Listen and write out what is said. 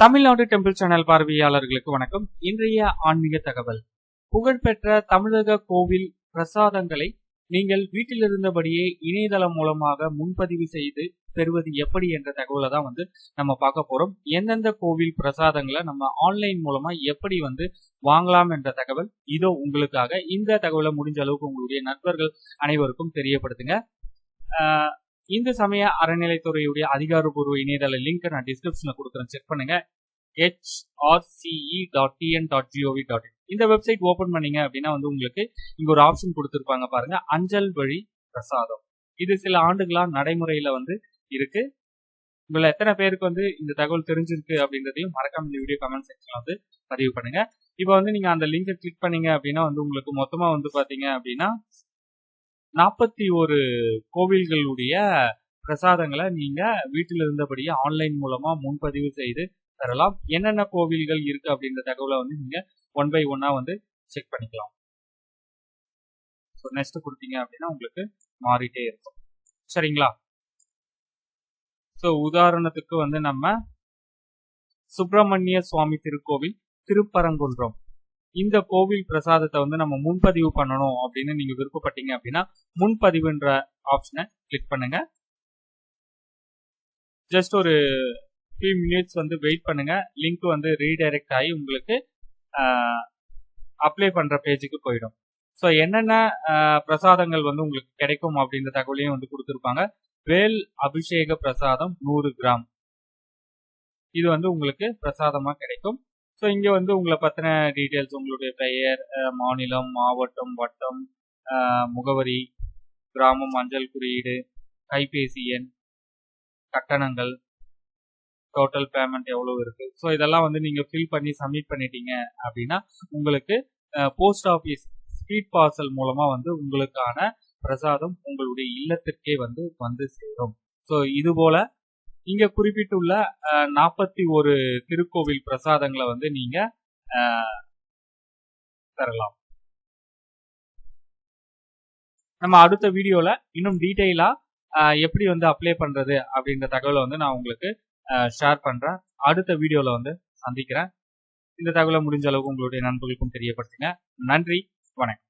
Tamil Nadu temple channel பார்வையாளர்களுக்கு வணக்கம். இன்றைய ஆன்மீக தகவல். புகழ்பெற்ற தமிழக கோவில் பிரசாதங்களை நீங்கள் வீட்டில் இருந்தபடியே இணையதளம் மூலமாக முன்பதிவு செய்து பெறுவது எப்படி என்ற தகவலை தான் வந்து நம்ம பார்க்க போறோம். எந்தெந்த கோவில் பிரசாதங்களை நம்ம ஆன்லைன் மூலமா எப்படி வந்து வாங்கலாம் என்ற தகவல் இதோ உங்களுக்காக. இந்த தகவலை முடிஞ்ச அளவுக்கு உங்களுடைய நண்பர்கள் அனைவருக்கும் தெரியப்படுத்துங்க. இந்து சமய அறநிலைத்துறையுடைய அதிகாரப்பூர்வ இணையதள லிங்க் நான் டிஸ்கிரிப்ஷன்ல கொடுக்குறேன். செக் பண்ணுங்க. HRCE dot TN dot gov dot இந்த வெப்சைட் ஓபன் பண்ணீங்க அப்படின்னா வந்து உங்களுக்கு இங்க ஒரு ஆப்ஷன் கொடுத்துருப்பாங்க பாருங்க. அஞ்சல் வழி பிரசாதம். இது சில ஆண்டுகளா நடைமுறையில வந்து இருக்கு. உங்களை எத்தனை பேருக்கு வந்து இந்த தகவல் தெரிஞ்சிருக்கு அப்படின்றதையும் மறக்காம இந்த வீடியோ கமெண்ட் செக்ஷன்ல வந்து பதிவு பண்ணுங்க. இப்போ வந்து நீங்க அந்த லிங்கை கிளிக் பண்ணீங்க அப்படின்னா வந்து உங்களுக்கு மொத்தமா வந்து பாத்தீங்க அப்படின்னா நாற்பத்தி ஒரு கோவில்களுடைய பிரசாதங்களை நீங்க வீட்டில் இருந்தபடியே ஆன்லைன் மூலமா முன்பதிவு செய்து தரலாம். என்னென்ன கோவில்கள் இருக்கு அப்படின்ற தகவலை வந்து நீங்க ஒன் பை ஒன்னா வந்து செக் பண்ணிக்கலாம். ஸோ நெக்ஸ்ட் கொடுத்தீங்க அப்படின்னா உங்களுக்கு மாறிட்டே இருக்கும். சரிங்களா? ஸோ உதாரணத்துக்கு வந்து நம்ம சுப்பிரமணிய சுவாமி திருக்கோவில் திருப்பரங்குன்றம். இந்த கோவில் பிரசாதத்தை வந்து நம்ம முன்பதிவு பண்ணணும் அப்படின்னு நீங்க விருப்பப்பட்டீங்க அப்படின்னா முன்பதிவுன்ற ஆப்ஷனை கிளிக் பண்ணுங்க. ஜஸ்ட் ஒரு ஃபியூ மினிட்ஸ் வந்து வெயிட் பண்ணுங்க. லிங்க் வந்து ரீடைரக்ட் ஆகி உங்களுக்கு அப்ளை பண்ற பேஜுக்கு போயிடும். ஸோ என்னென்ன பிரசாதங்கள் வந்து உங்களுக்கு கிடைக்கும் அப்படின்ற தகவலையும் வந்து கொடுத்துருப்பாங்க. வேல் அபிஷேக பிரசாதம் நூறு கிராம். இது வந்து உங்களுக்கு பிரசாதமாக கிடைக்கும். ஸோ இங்கே வந்து உங்களை பற்றின டீட்டெயில்ஸ் உங்களுடைய பெயர் மாநிலம் மாவட்டம் வட்டம் முகவரி கிராமம் அஞ்சல் குறியீடு கைபேசி எண் கட்டணங்கள் டோட்டல் பேமெண்ட் எவ்வளவு இருக்கு? ஸோ இதெல்லாம் வந்து நீங்க ஃபில் பண்ணி சப்மிட் பண்ணிட்டீங்க அப்படின்னா உங்களுக்கு போஸ்ட் ஆஃபீஸ் ஸ்பீட் பார்சல் மூலமா வந்து உங்களுக்கான பிரசாதம் உங்களுடைய இல்லத்திற்கே வந்து வந்து சேரும். ஸோ இது போல இங்க குறிப்பிட்டுள்ள நாற்பத்தி ஒரு திருக்கோவில் பிரசாதங்களை வந்து நீங்க தரலாம். நம்ம அடுத்த வீடியோல இன்னும் டீட்டெயிலா எப்படி வந்து அப்ளை பண்றது அப்படின்ற தகவலை வந்து நான் உங்களுக்கு ஷேர் பண்றேன். அடுத்த வீடியோல வந்து சந்திக்கிறேன். இந்த தகவலை முடிஞ்ச அளவுக்கு உங்களுடைய நண்பர்களுக்கும் தெரியப்படுத்துங்க. நன்றி. வணக்கம்.